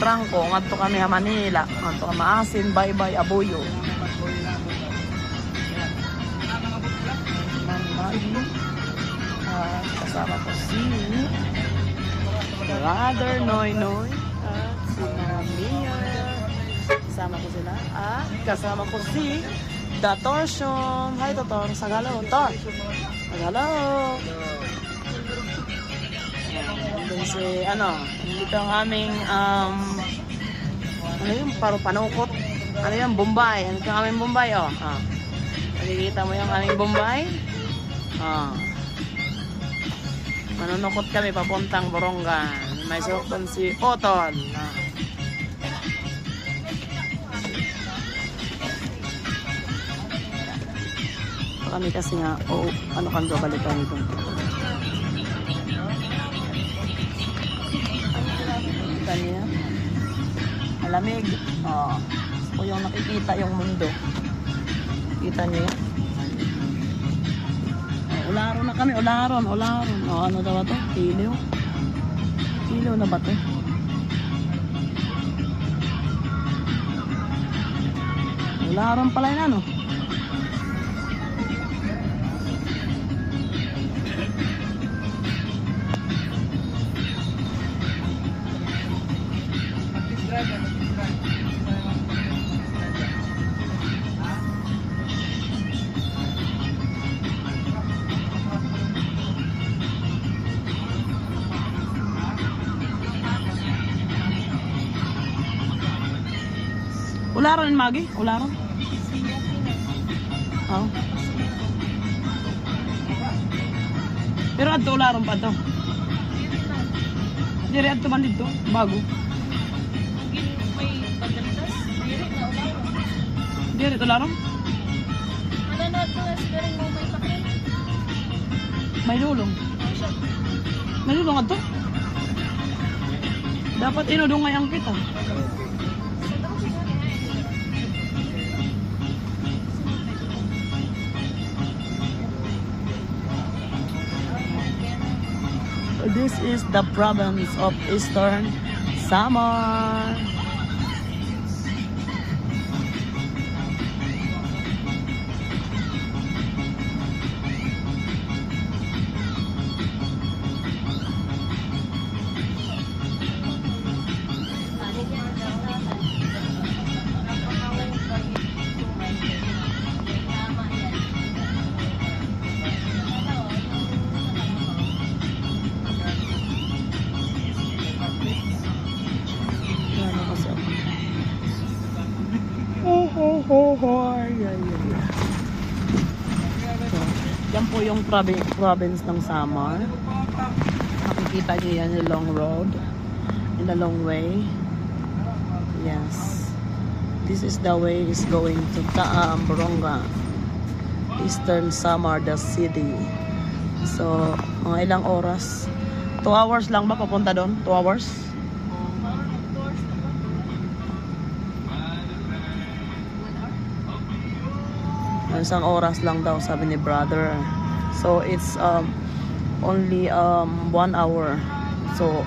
Trangko, ngadto kami ha Manila, ngadto ka Maasin, Baybay, Abuyo. Mamay. At kasama ko si Brother Noy Noy at si Mia. Kasama ko sila. At kasama ko si Datorsyong. Hi, Dator. Sagalaw. Tor. Sagalaw. Doon si, ano, dito ang aming, um, ano yung paro panukot? Ano yung Bombay? Ano yung aming Bombay, oh? Ah. Nakikita mo yung aming Bombay? Ah. Manunukot kami papuntang Borongan. May sukton si Otol. Ah. Kami kasi nga, oh, ano kang babalikan ito. Malamig. Oh. So, yung nakikita yung mundo. Kita niyo yan? Oh, ularo na kami, ularon, ularon. Oh, ano daw ito? Kiliw. Kiliw na ba ito? Ularon pala yun ano? Ularon yun, Magi? Ularon? Oo. Pero adto ularon pa to. Dire adto man dito, bago. Dire to ularon. Ano na ito, espering mo may pakit. May lulong. May lulong adto. Dapat inudungay ang kita. sa This is the province of Eastern Samar. Oh, oh. Ay, ay, ay. So, yan po yung provi- province ng Samar. Nakikita niyo yan yung long road. In the long way. Yes. This is the way is going to Taam, Boronga. Eastern Samar, the city. So, mga ilang oras? 2 hours lang ba papunta doon? 2 hours? Isang oras lang daw sabi ni brother. So it's um only um one hour. So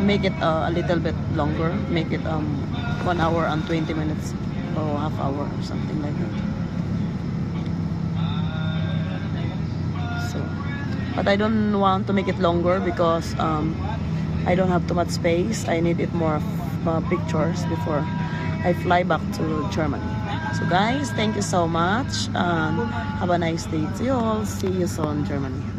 make it uh, a little bit longer. Make it um one hour and 20 minutes or half hour or something like that. So but I don't want to make it longer because um I don't have too much space. I need it more uh, pictures before I fly back to Germany. So guys, thank you so much and have a nice day to you all. See you soon, Germany.